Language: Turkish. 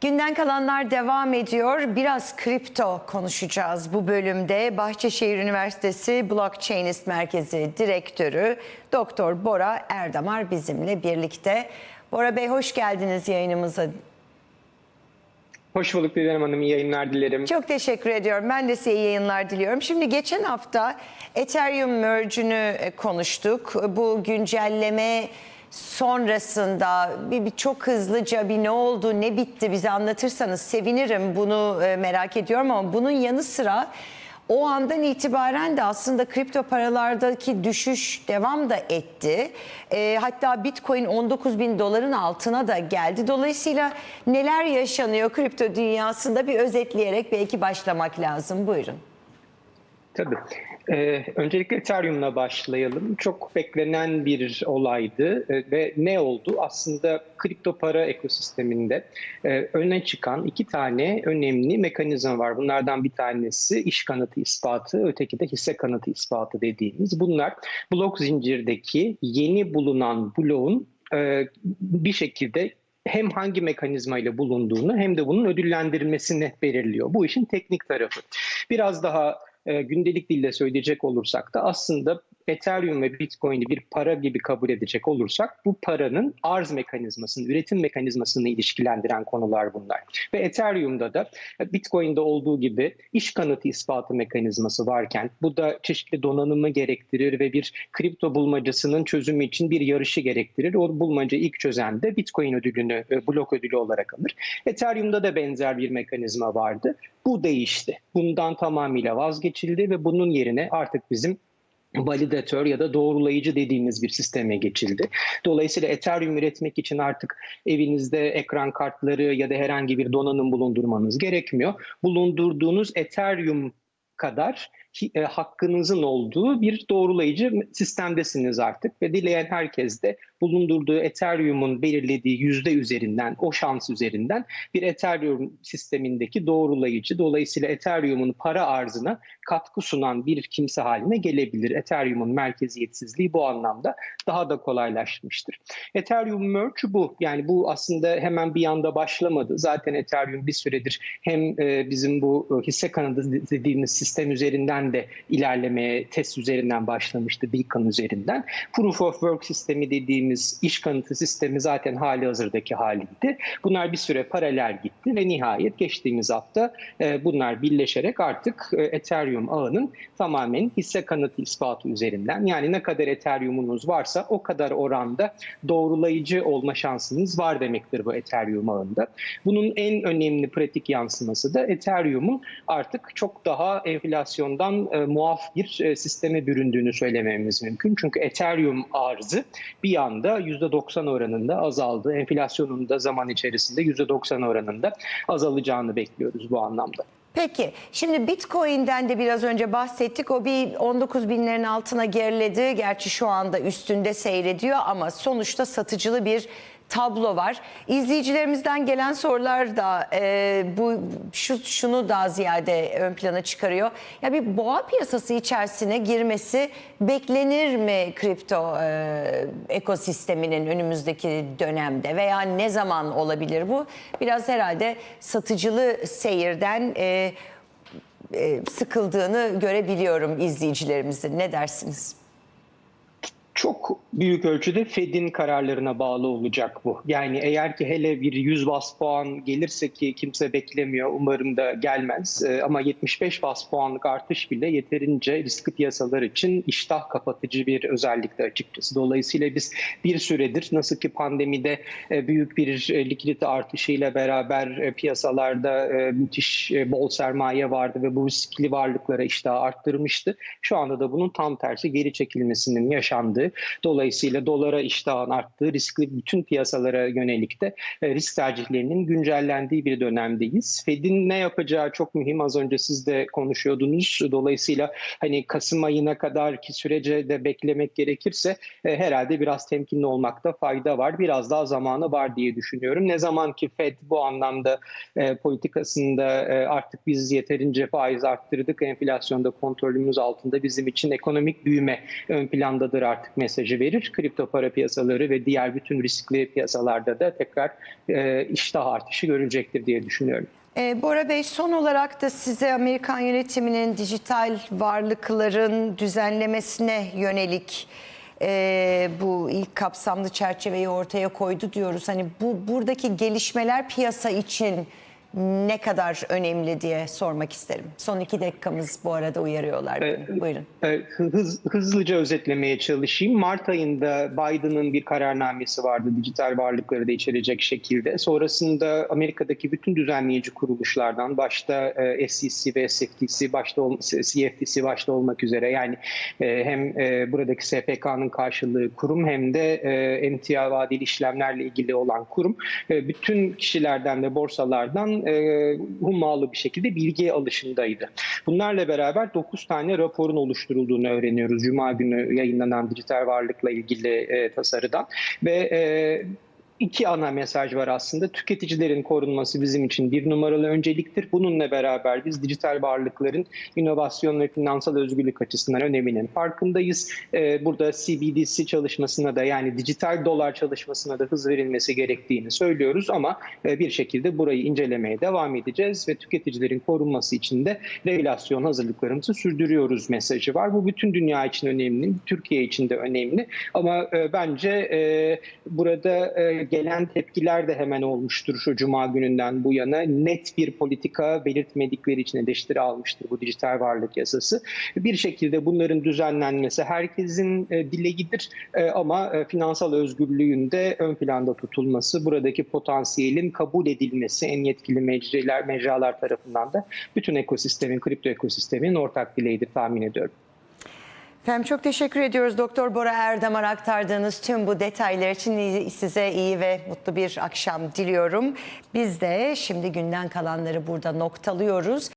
Günden kalanlar devam ediyor. Biraz kripto konuşacağız bu bölümde. Bahçeşehir Üniversitesi Blockchainist Merkezi Direktörü Doktor Bora Erdamar bizimle birlikte. Bora Bey hoş geldiniz yayınımıza. Hoş bulduk Didem Hanım. İyi yayınlar dilerim. Çok teşekkür ediyorum. Ben de size iyi yayınlar diliyorum. Şimdi geçen hafta Ethereum merge'ünü e, konuştuk. Bu güncelleme sonrasında bir, bir çok hızlıca bir ne oldu, ne bitti bize anlatırsanız sevinirim. Bunu e, merak ediyorum ama bunun yanı sıra o andan itibaren de aslında kripto paralardaki düşüş devam da etti. E, hatta Bitcoin 19 bin doların altına da geldi. Dolayısıyla neler yaşanıyor kripto dünyasında bir özetleyerek belki başlamak lazım. Buyurun. Tabii. Ee, öncelikle Ethereum'la başlayalım. Çok beklenen bir olaydı ee, ve ne oldu? Aslında kripto para ekosisteminde e, öne çıkan iki tane önemli mekanizma var. Bunlardan bir tanesi iş kanıtı ispatı, öteki de hisse kanıtı ispatı dediğimiz. Bunlar blok zincirdeki yeni bulunan bloğun e, bir şekilde hem hangi mekanizma ile bulunduğunu hem de bunun ödüllendirilmesini belirliyor. Bu işin teknik tarafı. Biraz daha e, gündelik dille söyleyecek olursak da aslında Ethereum ve Bitcoin'i bir para gibi kabul edecek olursak bu paranın arz mekanizmasını, üretim mekanizmasını ilişkilendiren konular bunlar. Ve Ethereum'da da Bitcoin'de olduğu gibi iş kanıtı ispatı mekanizması varken bu da çeşitli donanımı gerektirir ve bir kripto bulmacasının çözümü için bir yarışı gerektirir. O bulmaca ilk çözen de Bitcoin ödülünü, e, blok ödülü olarak alır. Ethereum'da da benzer bir mekanizma vardı. Bu değişti. Bundan tamamıyla vazgeçildi ve bunun yerine artık bizim validatör ya da doğrulayıcı dediğimiz bir sisteme geçildi. Dolayısıyla Ethereum üretmek için artık evinizde ekran kartları ya da herhangi bir donanım bulundurmanız gerekmiyor. Bulundurduğunuz Ethereum kadar e, hakkınızın olduğu bir doğrulayıcı sistemdesiniz artık ve dileyen herkes de bulundurduğu Ethereum'un belirlediği yüzde üzerinden, o şans üzerinden bir Ethereum sistemindeki doğrulayıcı, dolayısıyla Ethereum'un para arzına katkı sunan bir kimse haline gelebilir. Ethereum'un merkeziyetsizliği bu anlamda daha da kolaylaşmıştır. Ethereum Merge bu. Yani bu aslında hemen bir anda başlamadı. Zaten Ethereum bir süredir hem bizim bu hisse kanadı dediğimiz sistem üzerinden de ilerlemeye test üzerinden başlamıştı Beacon üzerinden. Proof of Work sistemi dediğimiz iş kanıtı sistemi zaten hali hazırdaki haliydi. Bunlar bir süre paralel gitti ve nihayet geçtiğimiz hafta bunlar birleşerek artık Ethereum ağının tamamen hisse kanıtı ispatı üzerinden yani ne kadar Ethereum'unuz varsa o kadar oranda doğrulayıcı olma şansınız var demektir bu Ethereum ağında. Bunun en önemli pratik yansıması da Ethereum'un artık çok daha enflasyondan e, muaf bir e, sisteme büründüğünü söylememiz mümkün. Çünkü Ethereum arzı bir anda %90 oranında azaldı. Enflasyonun da zaman içerisinde %90 oranında azalacağını bekliyoruz bu anlamda. Peki şimdi Bitcoin'den de biraz önce bahsettik. O bir 19 binlerin altına geriledi. Gerçi şu anda üstünde seyrediyor ama sonuçta satıcılı bir tablo var. İzleyicilerimizden gelen sorular da e, bu şu şunu daha ziyade ön plana çıkarıyor. Ya bir boğa piyasası içerisine girmesi beklenir mi kripto e, ekosisteminin önümüzdeki dönemde veya ne zaman olabilir bu? Biraz herhalde satıcılı seyirden e, e, sıkıldığını görebiliyorum izleyicilerimizin. Ne dersiniz? Çok büyük ölçüde Fed'in kararlarına bağlı olacak bu. Yani eğer ki hele bir 100 bas puan gelirse ki kimse beklemiyor umarım da gelmez. Ama 75 bas puanlık artış bile yeterince riskli piyasalar için iştah kapatıcı bir özellikte açıkçası. Dolayısıyla biz bir süredir nasıl ki pandemide büyük bir likidite artışıyla beraber piyasalarda müthiş bol sermaye vardı ve bu riskli varlıklara iştah arttırmıştı. Şu anda da bunun tam tersi geri çekilmesinin yaşandığı Dolayısıyla dolara iştahın arttığı, riskli bütün piyasalara yönelik de risk tercihlerinin güncellendiği bir dönemdeyiz. Fed'in ne yapacağı çok mühim. Az önce siz de konuşuyordunuz. Dolayısıyla hani Kasım ayına kadar ki sürece de beklemek gerekirse herhalde biraz temkinli olmakta fayda var. Biraz daha zamanı var diye düşünüyorum. Ne zaman ki Fed bu anlamda politikasında artık biz yeterince faiz arttırdık, enflasyonda kontrolümüz altında bizim için ekonomik büyüme ön plandadır artık mesajı verir. Kripto para piyasaları ve diğer bütün riskli piyasalarda da tekrar e, iştah artışı görülecektir diye düşünüyorum. Ee, Bora Bey son olarak da size Amerikan yönetiminin dijital varlıkların düzenlemesine yönelik e, bu ilk kapsamlı çerçeveyi ortaya koydu diyoruz. Hani bu buradaki gelişmeler piyasa için ne kadar önemli diye sormak isterim. Son iki dakikamız bu arada uyarıyorlar beni. Buyurun. E, Hız, hızlıca özetlemeye çalışayım. Mart ayında Biden'ın bir kararnamesi vardı dijital varlıkları da içerecek şekilde. Sonrasında Amerika'daki bütün düzenleyici kuruluşlardan başta e, SEC ve SFTC başta CFTC başta olmak üzere yani e, hem e, buradaki SPK'nın karşılığı kurum hem de e, emtia vadeli işlemlerle ilgili olan kurum e, bütün kişilerden ve borsalardan e, hummalı bir şekilde bilgi alışındaydı. Bunlarla beraber 9 tane raporun oluşturulduğunu öğreniyoruz Cuma günü yayınlanan dijital varlıkla ilgili e, tasarıdan ve e, iki ana mesaj var aslında. Tüketicilerin korunması bizim için bir numaralı önceliktir. Bununla beraber biz dijital varlıkların inovasyon ve finansal özgürlük açısından öneminin farkındayız. Ee, burada CBDC çalışmasına da yani dijital dolar çalışmasına da hız verilmesi gerektiğini söylüyoruz ama e, bir şekilde burayı incelemeye devam edeceğiz ve tüketicilerin korunması için de regülasyon hazırlıklarımızı sürdürüyoruz mesajı var. Bu bütün dünya için önemli, Türkiye için de önemli ama e, bence e, burada gelen tepkiler de hemen olmuştur şu cuma gününden bu yana. Net bir politika belirtmedikleri için eleştiri almıştır bu dijital varlık yasası. Bir şekilde bunların düzenlenmesi herkesin e, dileğidir E, ama e, finansal özgürlüğün de ön planda tutulması, buradaki potansiyelin kabul edilmesi en yetkili mecralar, mecralar tarafından da bütün ekosistemin, kripto ekosisteminin ortak dileğidir tahmin ediyorum. Efendim çok teşekkür ediyoruz Doktor Bora Erdem'e aktardığınız tüm bu detaylar için size iyi ve mutlu bir akşam diliyorum. Biz de şimdi günden kalanları burada noktalıyoruz.